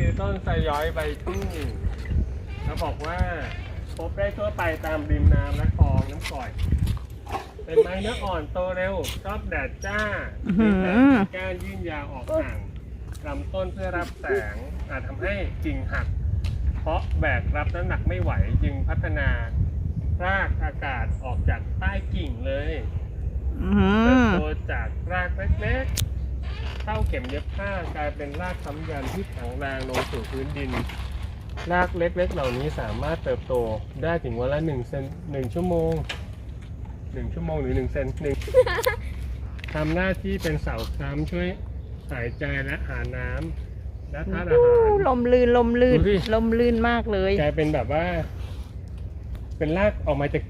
คือต้นไซย้อยใบทุ่งเขาบอกว่าพบได้ทั่วไปตามริมน้ำและคลองน้ำก่อย เป็นไม้เนื้ออ่อนโตเร็ว ชอบแดดจ้าอื้อหือมีแต่ก้านยื่นยาวออกห่างลำต้นเพื่อรับแสงอาจทำให้กิ่งหัก เพราะแบกรับน้ำหนักไม่ไหวจึงพัฒนารากอากาศออกจากใต้กิ่งเลยอืเติบมโตจากรากเล็กๆ เข้าเข็มเย็บผ้ากลายเป็นรากค้ำยันที่แข็งแรงลงสู่พื้นดิน รากเล็กๆเหล่านี้สามารถเติบโตได้ถึงวันละหนึ่งเซนหนึ่งชั่วโมงหนึ่งชั่วโมงหรือหนึ่งเซนหนึ่งทำหน้าที่เป็นเสาค้ำช่วยหายใจและหาน้ำและธาตุอาหารลมลื่นลมลื่น ดูดิลมลื่นมากเลย กลายเป็นแบบว่า เป็นรากออกมาจาก